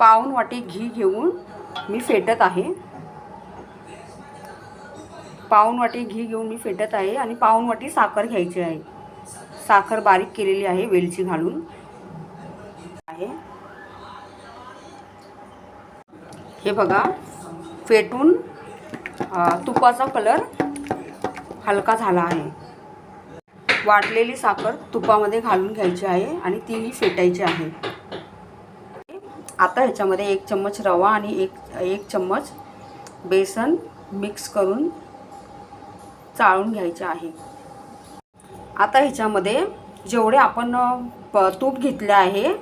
पाऊन वाटी घी घेऊन मी फेटत आहे. पाऊन वाटी घी घेऊन मी फेटत आहे आणि पाऊन वाटी साखर घ्यायची आहे. साखर बारीक केलेली आहे वेलची घालून. आहे. हे बघा फेटून तुपाचा कलर हलका झाला आहे. वाटलेली साखर तुपामध्ये घालून घ्यायची आहे आणि तीही फेटायची आहे. आता ह्याच्यामध्ये एक चम्मच रवा आणि एक एक चम्मच बेसन मिक्स करून चाळून घ्यायचे आहे. आता ह्याच्यामध्ये जेवढे आपण प- तूप घेतले आहे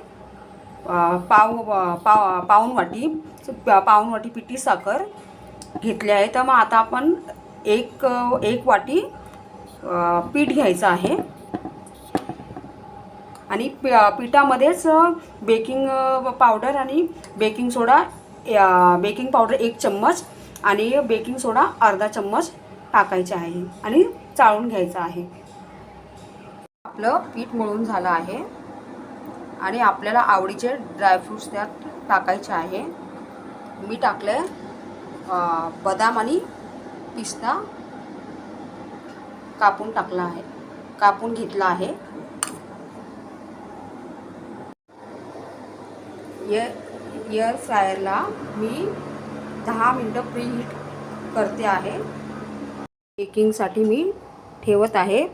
पाव पाव पाऊनवाटी वाटी पिठी साखर घेतली आहे. तर मग आता आपण एक एक वाटी पीठ घ्यायचं आहे. आणि पि पिठामध्येच बेकिंग पावडर आणि बेकिंग सोडा बेकिंग पावडर एक चम्मच आणि बेकिंग सोडा अर्धा चम्मच टाकायचे आहे आणि चाळून घ्यायचं आहे. आपलं पीठ मळून झालं आहे आणि आपल्याला आवडीचे ड्रायफ्रूट्स त्यात टाकायचे आहे. मी टाकलं आहे बदाम आणि पिस्ता कापून टाकला आहे कापून घेतला आहे. एअर एअर फ्रायरला मी दहा मिनटं प्रीहीट करते आहे. बेकिंगसाठी मी ठेवत आहे.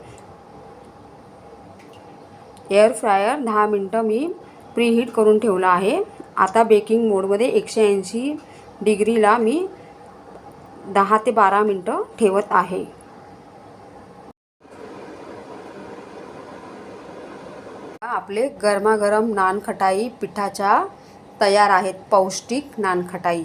एअर फ्रायर दहा मिनटं मी प्रीहीट करून ठेवला आहे. आता बेकिंग मोडमध्ये एकशे ऐंशी डिग्रीला मी दहा ते बारा मिनटं ठेवत आहे. आपले गरमागरम नानखटाई पिठाच्या तयार आहेत पौष्टिक नानखटाई.